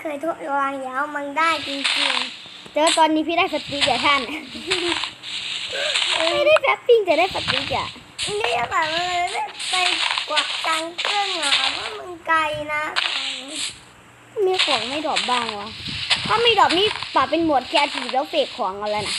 เคยทดลองแล้วมันได้จริงเจอตอนนี้พี่ได้สติกอะท่าน ไม่ได้แฟบปิ้งแต่ได้สติกอะๆนี่แบบมันไปกว่าตังเครื่องอะว่ามันไกลนะมีของไม่ดรอปบ้างวะถ้าไม่ดรอปนี่ปรับเป็นโหมดแคทีฟแล้วเฟกของเอาแล้วนะ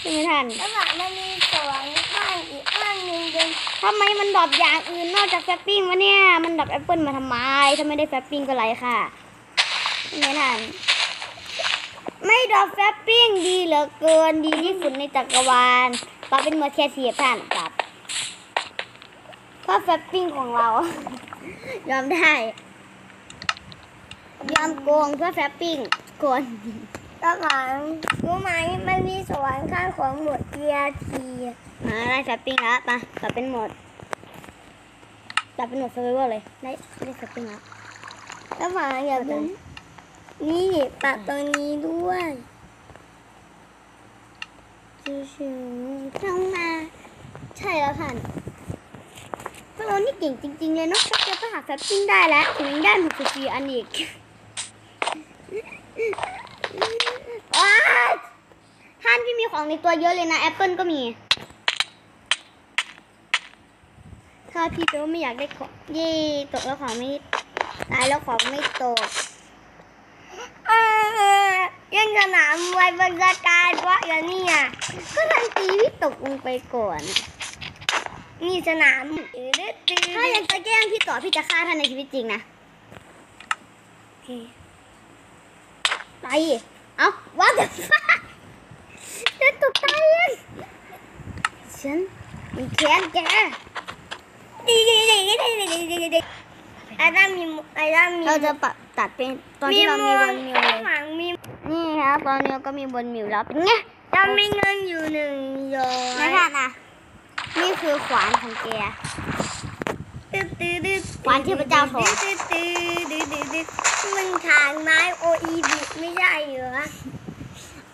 ใช่ไหมท่านแล้วแบบมันมีสวนบ้านอีกบ้านหนึ่งเป็นทำไมมันดรอปอย่างอื่นนอกจากแฟบปิ้งวะเนี่ย มันดรอปแอปเปิลมาทำไม ถ้าไม่ได้แฟบปิ้งก็ไรค่ะใช่ ไหมท่านไม่ดรอปแฟบปิ้งดีเหลือเกินดีที่สุดในจักรวาลปรับเป็นโหมดแคทีฟท่านปรับเพราะแฟบปิ้งของเรา ยอมได้ ยอมโกงเพื่อแฟบปิ้งโกนแล้วหลังรู้ไหมมันมีสวนข้างของหมวดเกียร์ทีมาได้แฟบปิ้งแล้วมาปรับเป็นโหมดปรับเป็นโหมดเซอร์ไวเวอร์เลยได้ได้แฟบปิ้งแล้วแล้วหลังอย่าดู นี่ปัดตรงนี้ด้วยชิวลงมาใช่แล้วท่านพวกเรานี่เก่งจริง ๆ เลยเนาะแป๊บเดียวก็หาแฟบปิ้งได้แล้วถึงได้หกสิบสี่อันอีกว้าท่านพี่มีของในตัวเยอะเลยนะแอปเปิลก็มี ถ้าพี่เปียวไม่อยากได้ของเย่ตกแล้วของไม่ตายแล้วของไม่ตก เล่นสนามมวยบรรยากาศวะอย่างนี้อะก็ทันทีพี่ตกลงไปก่อนนี่สนามถ้ายังจะแกล้งพี่ต่อพี่จะฆ่าท่านในชีวิตจริงนะไปเอาว่าจะจะตกตายเลยฉันมีแค้นแกไอ้ด้ามีไอ้ด้ามีเราจะปรับ ตัดเป็นตอนที่เรามีบนมิวเลยข้างหลังมีนี่ครับตอนนี้เราก็มีบนมิวแล้วเป็นไงเรามีเงินอยู่หนึ่งร้อยไม่ทันนะนี่คือขวานของแกตื้อตื้อตื้อขวานเทพเจ้าทองตื้อตื้อตื้อตื้อตื้อมันทางไม้โออีบิไม่ใช่เหรอ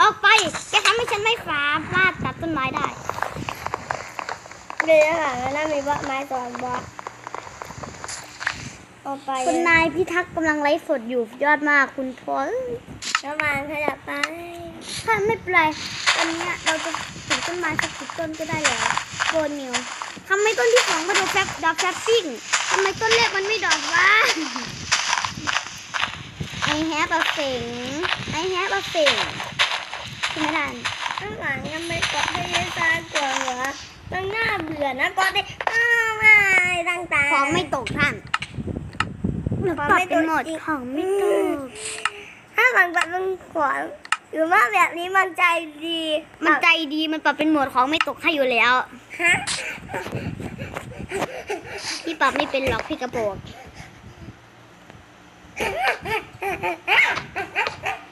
ออกไปแกทำให้ฉันไม่ฟ้าพลาดตัดต้นไม้ได้เดี๋ยวหลังนั้นมีว่าไม้สอนบอก เอาไปคุณนายพิทักษ์กำลังไลฟ์สดอยู่ยอดมากคุณพลแล้วมันขยับไปถ้าไม่เป็นไรวันเนี้ยเราจะปลูกต้นไม้สักสิบต้นก็ได้แล้วโบนมิวทำไมต้นที่สองมาโดนแฟบดอกแฟบปิ้งทำไมต้นแรกมันไม่ดอกวะไอแฮปะเสิงไอแฮปะเสิงใช่ไหมท่านข้างหลังยังไม่กดให้ยายตากลัวเหรอต้องหน้าเบื่อนะกดได้อ้าวไม่ตั้งตาของไม่ตกท่าน ของไม่ตกหมดของไม่ตกถ้ามันแบบมันขวางหรือว่าแบบนี้มันใจดี มันใจดีมันปรับเป็นโหมดของไม่ตกให้อยู่แล้วฮะพี่ปรับไม่เป็นหรอกพี่กระโปง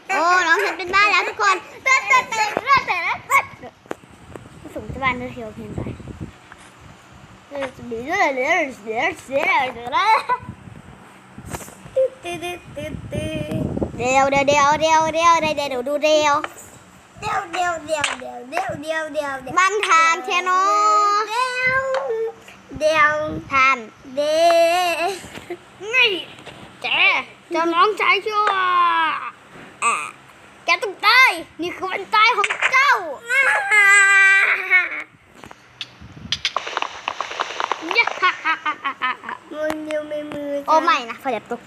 โอ้น้องฉันเป็นบ้านแล้วทุกคนเต้นเต้นเต้นเต้นเต้นเต้นส่งที่บ้านด้วยเทียวเพลงไปเต้นเต้นเต้นเต้นเต้นเต้นเต้นเต้นเดียวเดียวเดียวเดียวเดียวเดียวเดี๋ยวดูเดียว เดียวเดียวเดียวเดียวเดียวเดียวเดียวเดียวบางทางแค่นอเดียวเดียวทานเดียวนี่แกจะน้องชายชั่วแกต้องตายนี่คือวันตายของเจ้าย่าฮ่าฮ่าฮ่าฮ่าฮ่ามือเดียวไม่มือโอ้ไม่นะพอเดี๋ยวตก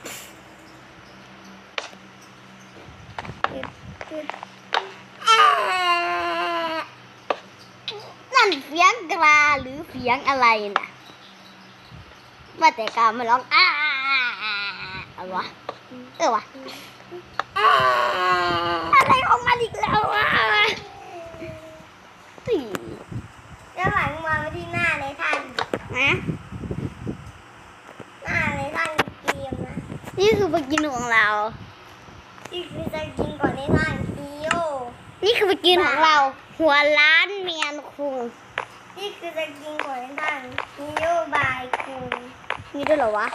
นั่นเสียงกลาหรือเสียงอะไรนะว่าแต่กามาร้องอ้าอะไรวะเออวะอะไรของมันอีกแล้วอะตีแล้วหลังมองไปที่หน้าในท่านนะหน้าในท่านเกมนะ นี่คือไปกินของเรานี่คือจะ กินก่อนในท่านกิโยนี่คือไปกินของเรา หัวล้านเมียนคุงนี่คือจะกินก่อนในท่านกิโยบายคุณมีด้วยเหรอวะ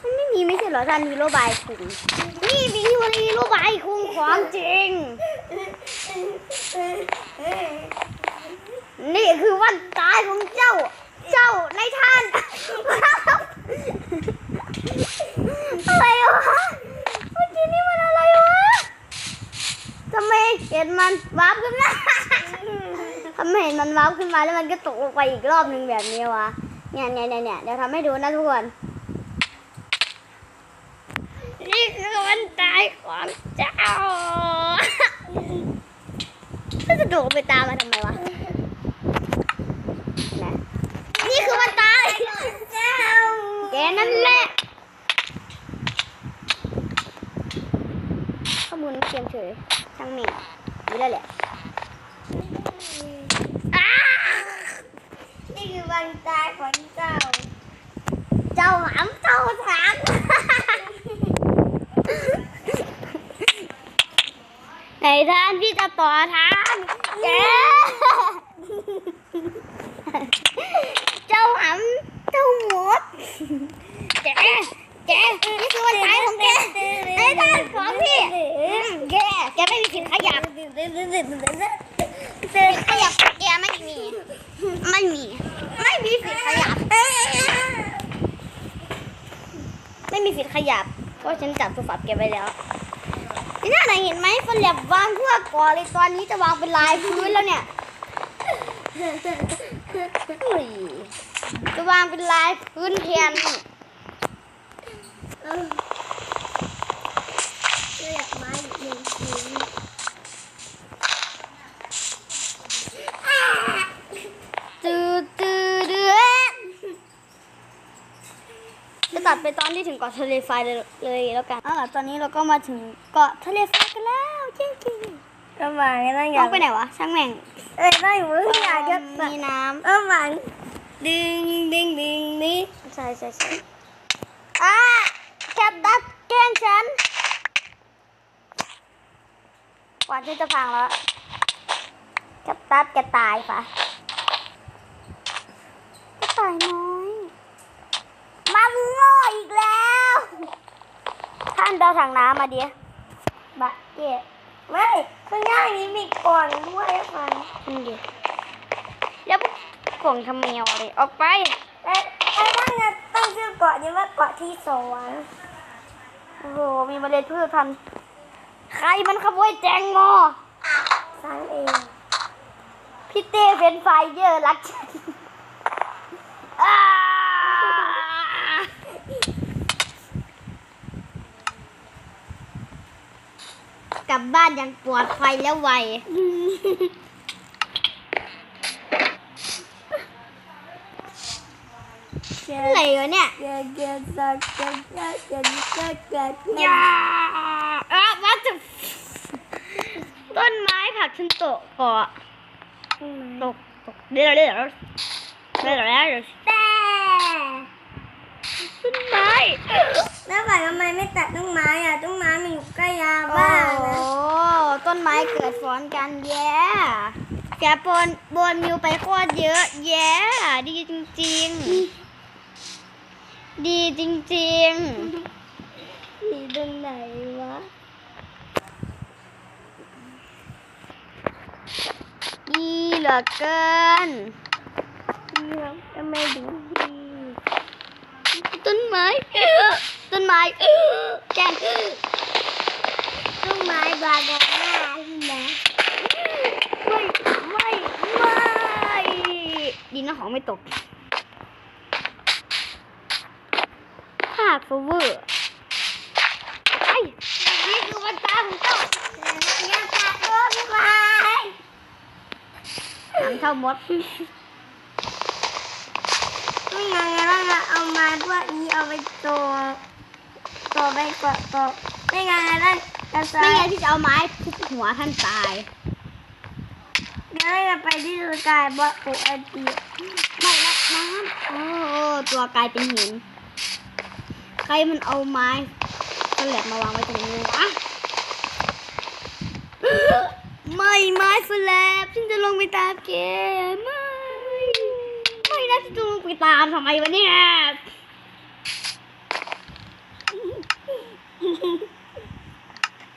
มันไม่มีไม่ใช่เหรอท่านฮีโร่บายคุงนี่มีฮีโร่บายคุงของจริง นี่คือวันตายของเจ้า เจ้าในท่าน อะไร มันวาร์ปขึ้นมาทำไมเห็นมันวาร์ปขึ้นมาแล้วมันก็ตกลงไปอีกรอบหนึ่งแบบนี้วะ เนี่ยเนี่ยเนี่ยเนี่ยเดี๋ยวทำให้ดูนะทุกคน นี่คือวันตายของเจ้าจะโดดไปตามมาทำไมวะนะนี่คือวันตายเจ้าแกนั่นแหละข้อมูลเกมเฉย ช่างเมงนี่ได้แหละอ้านี่คือวันตายของเจ้า เจ้าหามเจ้าสามไหนท่านที่จะต่อทางแกเจ้าหามเจ้าหมดแกแกนี่คือวันตายของแกไอ้ท่านของพี่อืมแกแกไม่มีสิทธิ์ขยับ สิทธิ์ขยับแกไม่มี ไม่มี ไม่มีสิทธิ์ขยับ ไม่มีสิทธิ์ขยับ เพราะ ฉับแกไปแล้วนี่น่าไหนเห็นไหมฟันแลบวางเพื่อก่อเลยตอนนี้จะวางเป็นลายพื้นแล้วเนี่ยจะวางเป็นลายพื้นแทน เลือกไม้อีกหนึ่งชิ้น ตืดตืดเดือด จะตัดไปตอนที่ถึงเกาะทะเลทรายเลยเลยแล้วกันอ่าตอนนี้เราก็มาถึงเกาะทะเลทรายกันแล้วจริงก็หวานก็ต้องๆอน้ยาอกงไปไหนวะช่างแม่งเอ้ยต้องอยู่ที่อยากจะมีน้เออหวานดึงดึงดึงนี่ำใช่ใช่ใช่อ่าแคปดักแกล้งฉันก่อนที่จะพังแล้วแคปตัดแกตายปะแกตายน้อย มันโง่อีกแล้ว ท่านเดา ถังน้ำมาดิบะเก็บไม่ข้างหน้านี้มีกล่องด้วยฟังนี่ดิแล้วพวกกล่องทำแมวอะไรออกไปเอ้ยไอ้ตั้งจะตั้งชื่อเกาะนี้ว่าเกาะที่สวรรค์โอ้โหมีเมล็ดพืชพันธุ์ใครมันขโมยแจงโมสร้างเองพี่เต้เป็นไฟเยอร์รักฉันอ้าก ลับบ้านอยังปลอดภัยแล้วไว อะไรวะเนี่ยเก็บเก็บสักเก็บเก็บเก็บเก็บเก็บอย่าอะว่าจะต้นไม้ผักฉันตกเกาะตกตกเดี๋ยวเดี๋ยวเดี๋ยวเดี๋ยวเดี๋ยวเดี๋ยวแต่ต้นไม้ แล้วฝ่ายทำไมไม่ตัดต้นไม้อะต้นไม้มันอยู่ใกล้ยา โอ้ บ้าน โห นะ ต้ นไม้เกิดฝนกันแย่แกปนบนมิวไปโคตรเยอะ แย่ดีจริง ๆ ดีจริงมีตรงไหนวะๆดีเหลือเกินมีแบบทำไมดูดีต้นไม้ต้นไม้แกนต้นไม้บาดาหน้าใช่ไหม ไม่ไม่ไม่ ดีนะของไม่ตกภาพฟเวอร์ไอ้นี่คือวันตาของเจ้าอย่าตัดต้นไม้หางเท่ามดไม่งั้นเราจะเอาไม้พวกนี้เอาไปตัวตัวไปกดตัวไม่งั้นเราจะใส่ไม่งั้นที่จะเอาไม้ทุบหัวท่านตาย เดี๋ยวเราจะไปที่สกายบอสปูไอตีไม่ละน้ำโอ้ตัวกายเป็นหิน ใครมันเอาไม้สแลบมาวางไว้ตรงนี้วะไม่ไม้สแลบฉันจะลงไปตามแกไม่ไม่นะฉันจะลงไปตามทำไมวะเนี่ย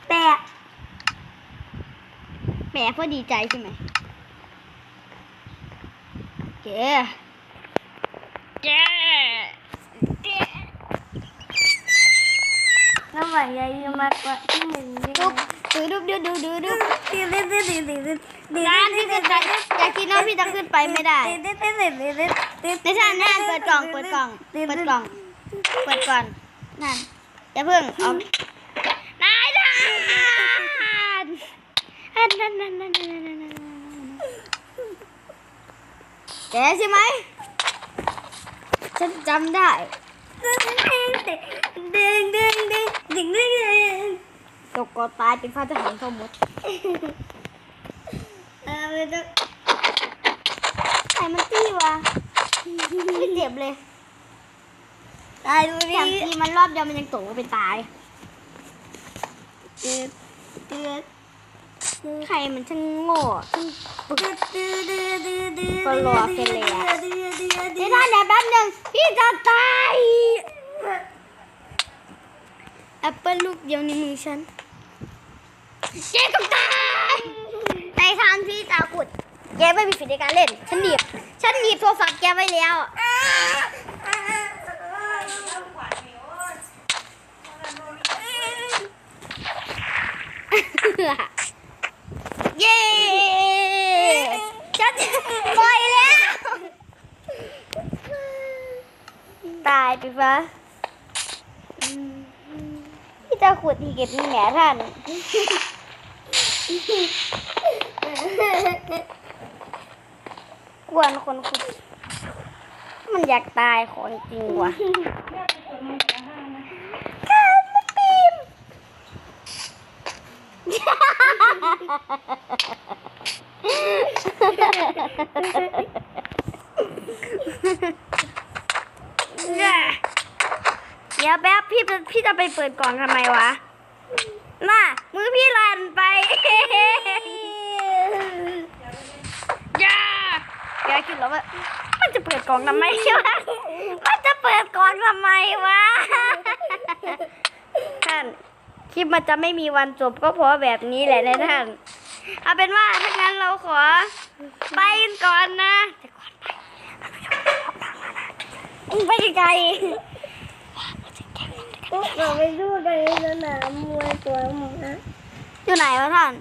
แปะแหมเพื่อดีใจใช่ไหม แกแกแกแล้วไหวายจะมากดที่หนึ่งได้จุ๊บไงดูดูดูดูดูดูตื่นตื่นตื่นตื่นตื่นตื่นตื่นร้านที่จะจะอยากคิดว่าพี่จะขึ้นไปไม่ได้ตื่นตื่นตื่นตื่นตื่นตื่นตื่นในท่านนั่นเปิดกล่องเปิดกล่องเปิดกล่องเปิดก่อนนั่นอย่าเพิ่งเอานายท่านท่านนั่นนั่นนั่นนั่นนั่นนั่น แกใช่ไหม ฉันจำได้ดึงดึงดึงดึงดึงดึงตกกอตายเป็นพระทหารทั้งหมดเออมันจะใครมันตี้วะไม่เจ็บเลยตายดูแถดิมทีมันรอบเดียวมันยังตกไปตายตืดตืด ใครมันช่างโง่ช่างปึกตืดตืดตืดตืดก็รอเสร็จแล้วตืดตืดตืดเดี๋ยวท่านเดี๋ยวแป๊บหนึงพี่จะตายแอปเปิลลูกเดียวในมือฉันเจ๊ต้องตายในทางที่จะขุดแกไม่มีสิทธิ์ในการเล่น ฉันหนีบฉันหนีบโทรศัพท์แกไว้แล้วเย้ฉันปล่อยแล้ว ตายไปปะพี่จะขุดที่เก็บนี่แหมท่านกวนคนขุด มันอยากตายของจริงว่ะการมาปีม เดี๋ยวแป๊บ พี่จะพี่จะไปเปิดกล่องทำไมวะ น่ะ มือพี่ลันไปอย่าอย่าคิดแล้วว่ามันจะเปิดกล่องทำไมวะ มันจะเปิดกล่องทำไมวะ ท่าน คลิปมันจะไม่มีวันจบก็เพราะแบบนี้แหละนะท่าน เอาเป็นว่าถ้างั้นเราขอ ไปกันก่อนนะ ไปไกล เราไปดูกันในสนามมวยตัวหมูนะอยู่ไหนวะท่าน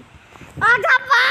อ๋อกลับบ้า